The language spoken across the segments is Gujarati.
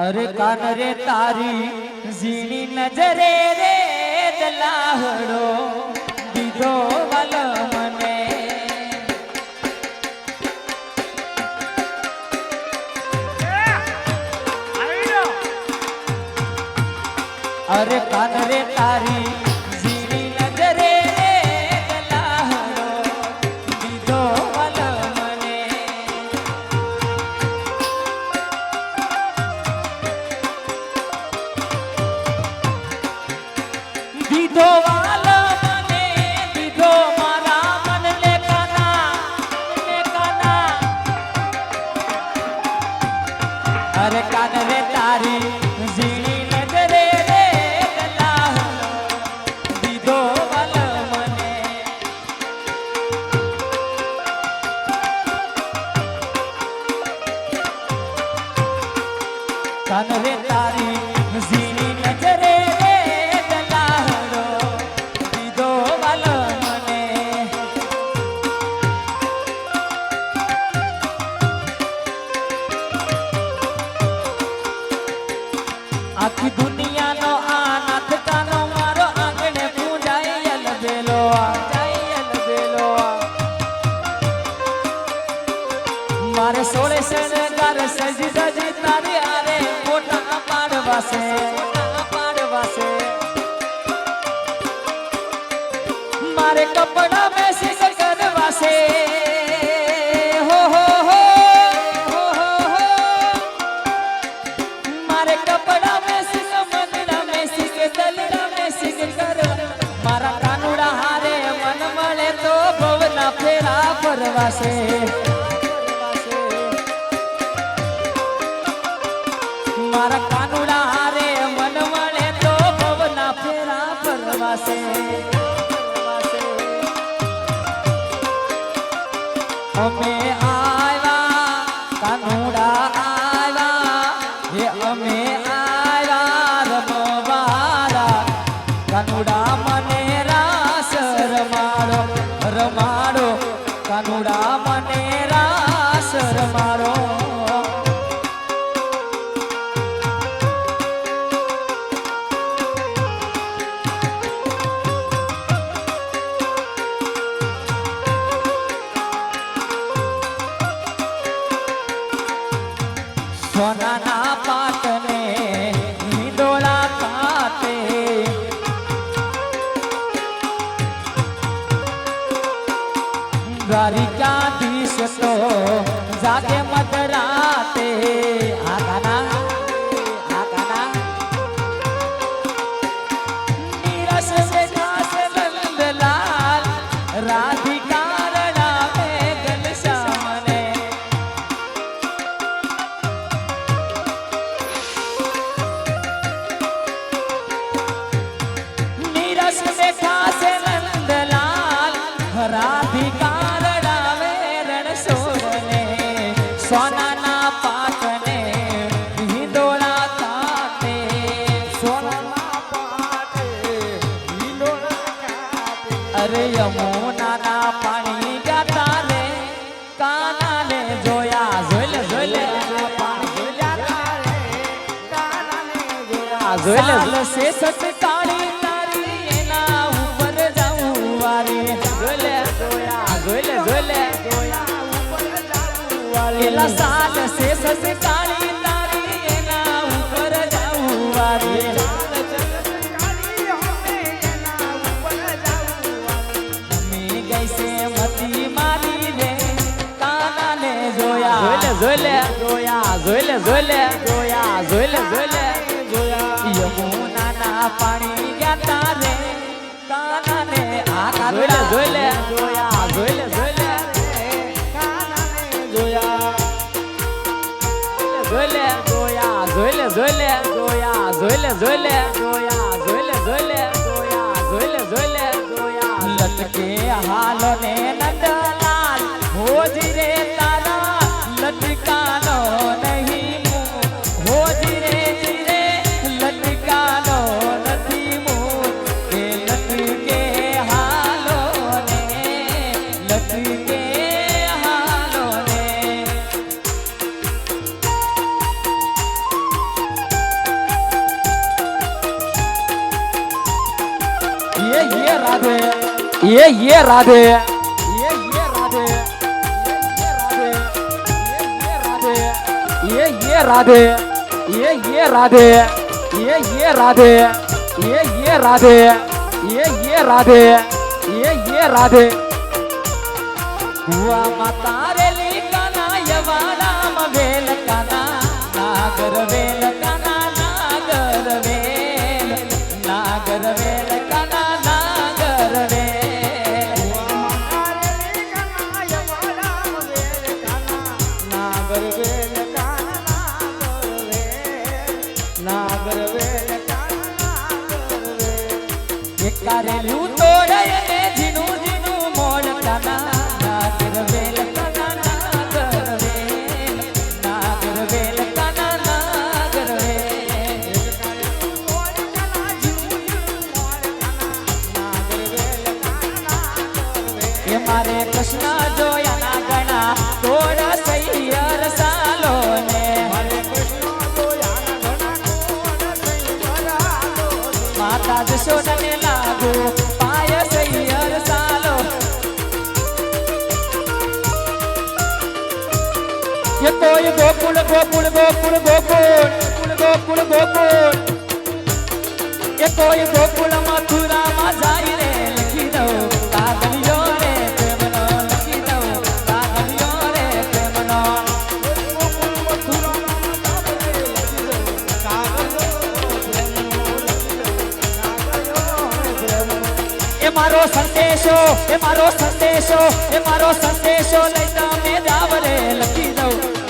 અરે કાન રે તારી ઝીણી નજરે રે દલાહડો દીધો વાલ મને. અરે કાન રે તારી કાન રે તારી ઝીણી નજરે ગલાહડો દીધો વાલ મને. આખી દુનિયાનો મારે કપડા બેસી કરવાસે હો હો હો હો હો મારે કપડા મેસી કે મંદડા મેસી કે દલડા મેસી કે કર મારા કાનુડા હારે મન મળે તો ભવના ફેરા ફરવાશે. મારા દ્વારિકાધીશ તો જાગે મધરાતે આ જોઈલે લે. સત કાળી તારી એના ઉપર જાઉં વારી. જોઈલે જોઈલે જોયા ઉપર જાઉં વારી એલા સાત સે સત તારી એના ઉપર જાઉં વારી. મારી રે કાનાને જોયા. જોઈલે જોયા જોઈલે જોઈલે પાણી ગયા તારે કાનાને આ જોયા જોઈલે જોઈલે કાનાને જોયા જોઈલે જોઈલે જોયા જોઈલે જોઈલે જોયા જોઈલે જોઈલે જોયા જોયા લટકે હાલો ને નંદલાલ હોજી ఏ ఏ రాధే ఏ ఏ రాధే ఏ ఏ రాధే ఏ ఏ రాధే ఏ ఏ రాధే ఏ ఏ రాధే ఏ ఏ రాధే ఏ ఏ రాధే ભુવા માતા રેલી કાના યવાડામાં વેલ કાના નાગર વેલ કારેલું તો રે જીનું જીનું મોડતા નાગર વેલ મારે કૃષ્ણ કોઈ ગોકુળ ગોકુળ ગોકુળ ગોકુળ ગોકુળ ગોકુળ એ કોઈ ગોકુળ મથુરામાં જાય રે, લખી દઉં, કાગળિયો રે, પ્રેમનો લખી દઉં, કાગળિયો રે, પ્રેમનો. એ મારો સંદેશો, એ મારો સંદેશો, એ મારો સંદેશો લઈ તમે જાવ રે, લખી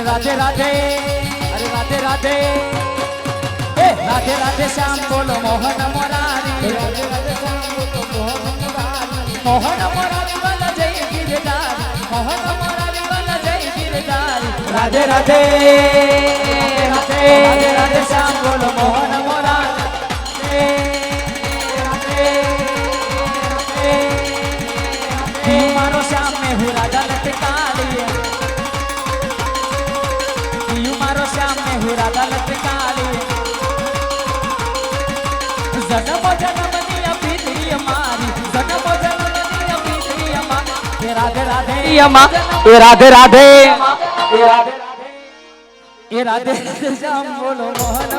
અરે રાધે રાધે અરે રાધે રાધે. એ રાધે રાધે શ્યામ બોલો મોહન મોરારી. રાધે રાધે શ્યામ બોલો મોહન મોરારી. મોહન જય ગિરધારી. મોહન મોરારી વાલા જય ગિરધારી. રાધે રાધે રાધે રાધે શ્યામ બોલો મોહન મોરારી. એ રાધે રાધે. એ રાધે શ્યામ બોલો મોહન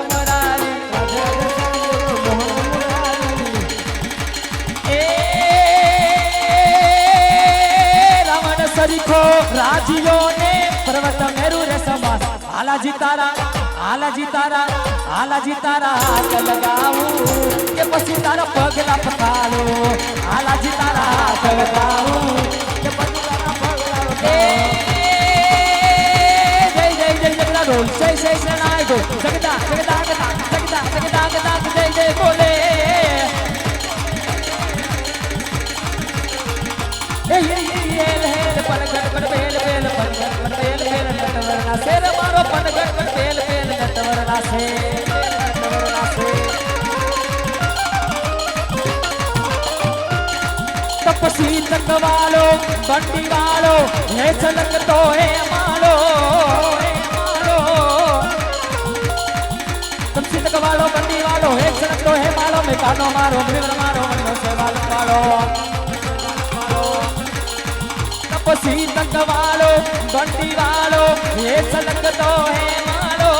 રાજીઓ ને પર્વત મેરુ રે સમાસ આલાજી તારા હાલાજી તારા હાલાજી તારા હાથ લગાવું. કે પછી તારા પગલા પકાડું હાલાજી તારા હાથ લગાવું. કે પછી તારા પગલા જય જય જય જગડા રોલ જય જય શરણાય જગડા જગડા જગડા પછી તકવાલો બંટી વાલો હે છલક તો હે માલો તમસી તકવાલો બંટી વાલો હે છલક તો હે માલો મે કાનો મારો ભીવર મારો મનો સવાલ વાળો તપસી તકવાલો બંટી વાલો હે છલક તો હે માલો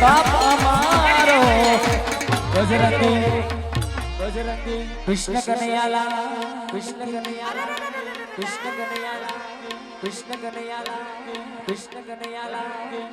બાપા મારો બજરંગી બજરંગી કૃષ્ણ કનૈયાલા કૃષ્ણ કનૈયાલા કૃષ્ણ કનૈયાલા કૃષ્ણ કનૈયાલા કૃષ્ણ કનૈયાલા